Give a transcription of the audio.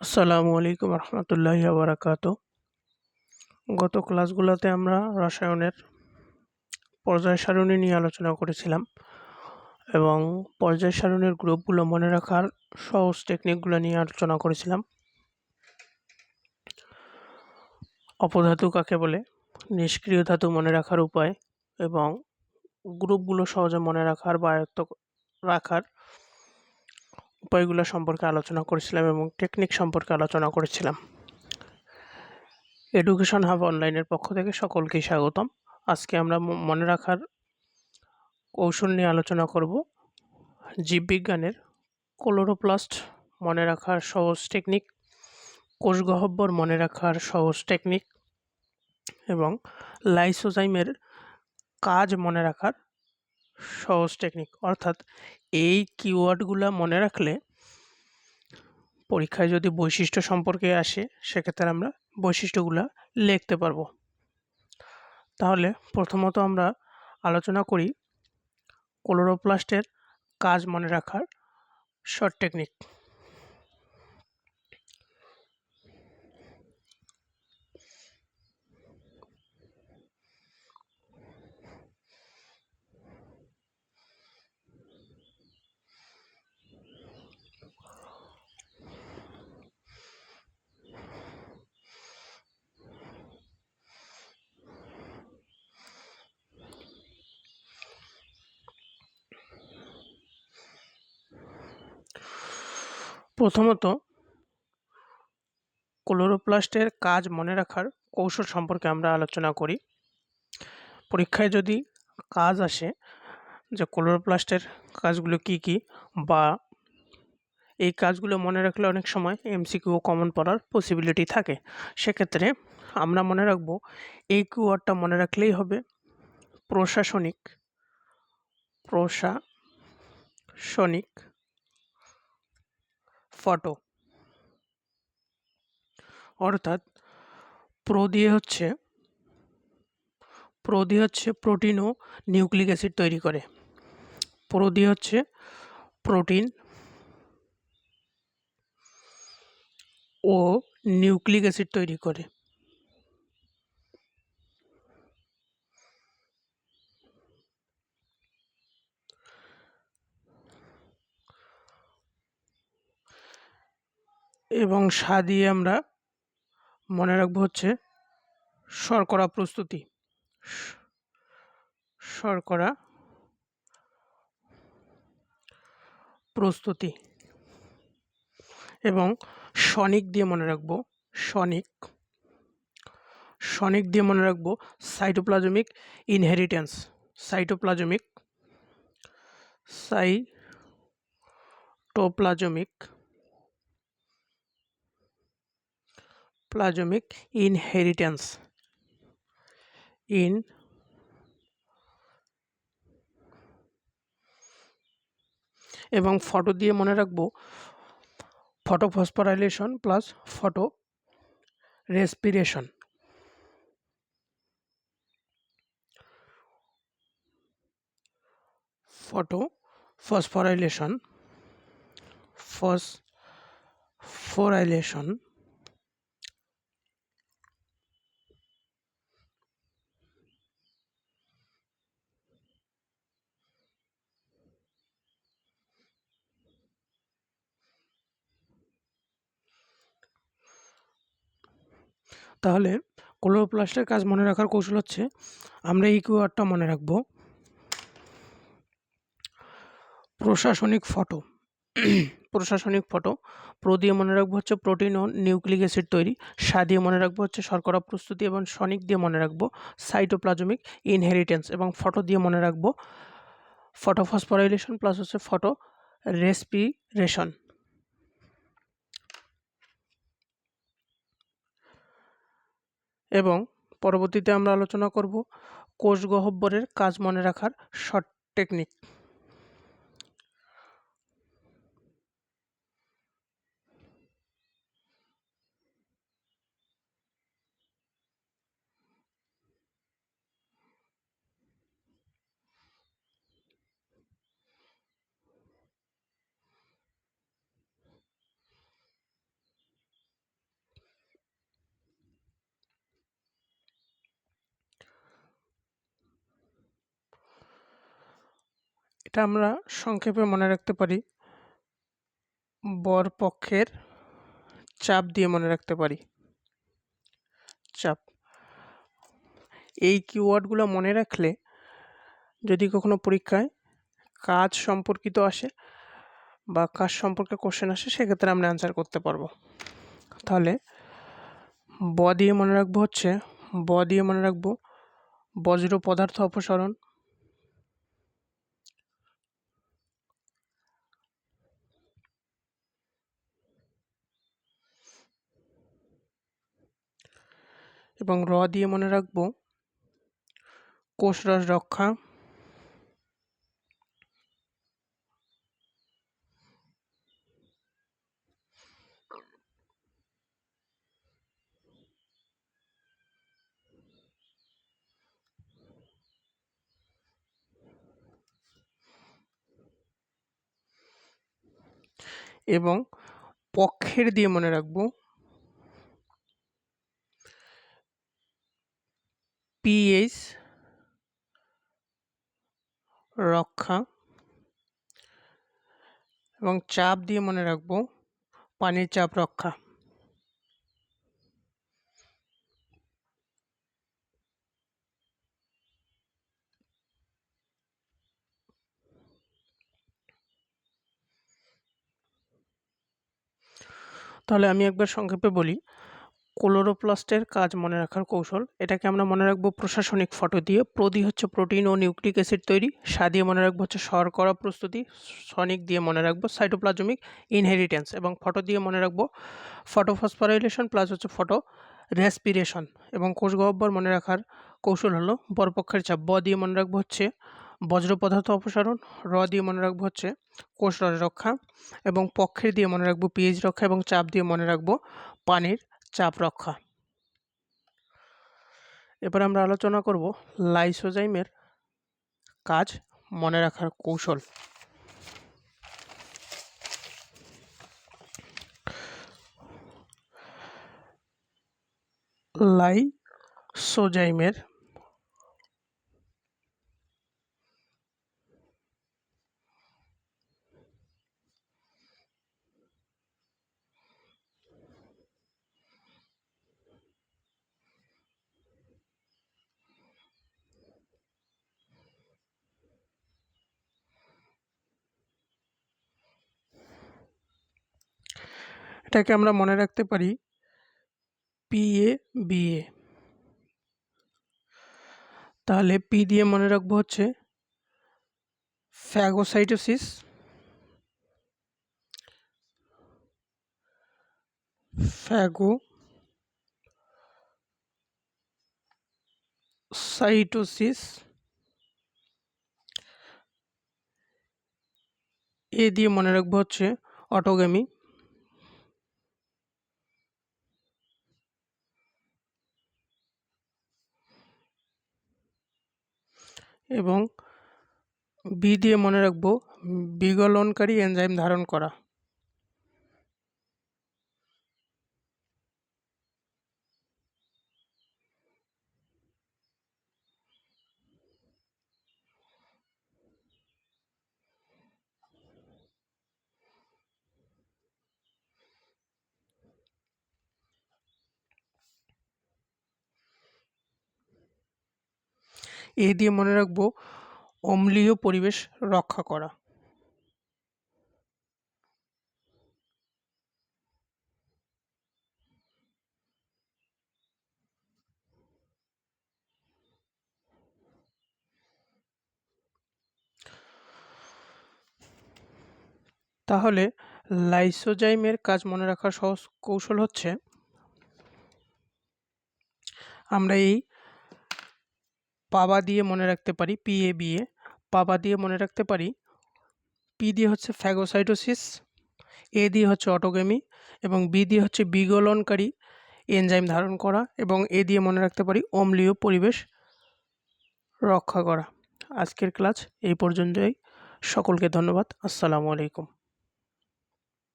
আসসালামু আলাইকুম রহমতুল্লাহি আবরাকাত গত ক্লাসগুলোতে আমরা রসায়নের পর্যায় সারণী নিয়ে আলোচনা করেছিলাম এবং পর্যায় সারণীর গ্রুপগুলো মনে রাখার সহজ টেকনিকগুলো নিয়ে আলোচনা করেছিলাম। অপধাতু কাকে বলে? নিষ্ক্রিয় ধাতু মনে রাখার উপায় এবং গ্রুপগুলো সহজে মনে রাখার বা আয়ত্ত রাখার উপায়গুলো সম্পর্কে আলোচনা করেছিলাম এবং টেকনিক সম্পর্কে আলোচনা করেছিলাম। এডুকেশন হাব অনলাইনের পক্ষ থেকে সকলকেই স্বাগতম। আজকে আমরা মনে রাখার কৌশল নিয়ে আলোচনা করব জীববিজ্ঞানের ক্লোরোপ্লাস্ট মনে রাখার সহজ টেকনিক কোষগহব্বর মনে রাখার সহজ টেকনিক এবং লাইসোজাইমের কাজ মনে রাখার সহজ টেকনিক অর্থাৎ এই কিওয়ার্ডগুলো মনে রাখলে পরীক্ষায় যদি বৈশিষ্ট্য সম্পর্কে আসে, সেক্ষেত্রে আমরা বৈশিষ্ট্যগুলো লিখতে পারব। তাহলে প্রথমত আমরা আলোচনা করি ক্লোরোপ্লাস্টের কাজ মনে রাখার শর্ট টেকনিক প্রথমত, ক্লোরোপ্লাস্টের কাজ মনে রাখার কৌশল সম্পর্কে আমরা আলোচনা করি। পরীক্ষায় যদি কাজ আসে যে ক্লোরোপ্লাস্টের কাজগুলো কি কি বা এই কাজগুলো মনে রাখলে অনেক সময় এমসিকিউ কমন পড়ার পসিবিলিটি থাকে, সেক্ষেত্রে আমরা মনে রাখব এই কিওয়ার্ডটা মনে রাখলেই হবে প্রশাসনিক প্রশাসনিক ফটো। অর্থাৎ প্রো দিয়ে হচ্ছে প্রো দিয়ে হচ্ছে প্রোটিন ও নিউক্লিক অ্যাসিড তৈরি করে। প্রো দিয়ে হচ্ছে প্রোটিন ও নিউক্লিক অ্যাসিড তৈরি করে। এবং সা দিয়ে আমরা মনে রাখব হচ্ছে শর্করা প্রস্তুতি। শর্করা প্রস্তুতি। এবং সনিক দিয়ে মনে রাখব, সনিক। সনিক দিয়ে মনে রাখব cytoplasmic inheritance. Cytoplasmic cytoplasmic plasmic inheritance. In এবং ফটো দিয়ে মনে রাখব photo phosphorylation plus photo respiration. Photo phosphorylation phosphorylation তাহলে ক্লোরোপ্লাস্টের কাজ মনে রাখার কৌশল হচ্ছে, আমরা এই কিওয়ার্ডটা মনে রাখব। প্রশাসনিক ফটো। প্রশাসনিক ফটো। প্রো দিয়ে মনে রাখব হচ্ছে প্রোটিন ও নিউক্লিক অ্যাসিড তৈরি। সা দিয়ে মনে রাখব হচ্ছে শর্করা প্রস্তুতি এবং সনিক দিয়ে মনে রাখব সাইটোপ্লাজমিক ইনহেরিটেন্স এবং ফটো দিয়ে মনে রাখব ফটো ফসফোরাইলেশন প্লাস হচ্ছে ফটো রেসপিরেশন। এবং পরবর্তীতে আমরা আলোচনা করব কোষ গহ্বরের কাজ মনে রাখার শর্ট টেকনিক এটা আমরা সংক্ষেপে মনে রাখতে পারি। বর পক্ষের চাপ দিয়ে মনে রাখতে পারি। চাপ। এই কিওয়ার্ডগুলো মনে রাখলে যদি কখনো পরীক্ষায় কাজ সম্পর্কিত আসে বা কাজ সম্পর্কে কোশ্চেন আসে, সেক্ষেত্রে আমরা অ্যান্সার করতে পারব। তাহলে ব দিয়ে মনে রাখব হচ্ছে, ব দিয়ে মনে রাখব বজ্র পদার্থ অপসারণ এবং র দিয়ে মনে রাখব। কোষরস রক্ষা। এবং পক্ষের দিয়ে মনে রাখব। পিএইচ রক্ষা এবং চাপ দিয়ে মনে রাখব, পানির চাপ রক্ষা। তাহলে আমি একবার সংক্ষেপে বলি ক্লোরোপ্লাস্টের কাজ মনে রাখার কৌশল। এটাকে আমরা মনে রাখব প্রশাসনিক ফটো দিয়ে। প্রদি হচ্ছে প্রোটিন ও নিউক্লিক অ্যাসিড তৈরি। সা দিয়ে মনে রাখব হচ্ছে শর্করা প্রস্তুতি। সনিক দিয়ে মনে রাখব সাইটোপ্লাজমিক ইনহেরিটেন্স এবং ফটো দিয়ে মনে রাখব ফটোফসফোরাইলেশন প্লাস হচ্ছে ফটো রেসপিরেশন এবং কোষ গহ্বর মনে রাখার কৌশল হলো বরপক্ষের চাপ। ব দিয়ে মনে রাখব হচ্ছে বজ্র পদার্থ অপসারণ। র দিয়ে মনে রাখব হচ্ছে কোষ রক্ষা এবং পক্ষের দিয়ে মনে রাখব পিএইচ রক্ষা এবং চাপ দিয়ে মনে রাখব পানির চাপ রক্ষা। এবার আমরা আলোচনা করব লাইসোজাইমের কাজ মনে রাখার কৌশল। লাইসোজাইমের এটাকে আমরা মনে রাখতে পারি পি এ বি এ তাহলে পি দিয়ে মনে রাখব হচ্ছে ফ্যাগোসাইটোসিস ফ্যাগো সাইটোসিস এ দিয়ে মনে রাখব হচ্ছে অটোগামি এবং বি দিয়ে মনে রাখব বিগলনকারী এনজাইম ধারণ করা। এ দিয়ে মনে রাখব, অম্লীয় পরিবেশ রক্ষা করা। তাহলে লাইসোজাইমের কাজ মনে রাখার সহজ কৌশল হচ্ছে, আমরা এই পাবা দিয়ে মনে রাখতে পারি, পি এ বি এ, পাবা দিয়ে মনে রাখতে পারি, পি দিয়ে হচ্ছে ফ্যাগোসাইটোসিস এ দিয়ে হচ্ছে অটোগেমি এবং বি দিয়ে হচ্ছে বিগলনকারী এনজাইম ধারণ করা এবং এ দিয়ে মনে রাখতে পারি অম্লীয় পরিবেশ রক্ষা করা। আজকের ক্লাস এই পর্যন্তই। সকলকে ধন্যবাদ। আসসালামু আলাইকুম।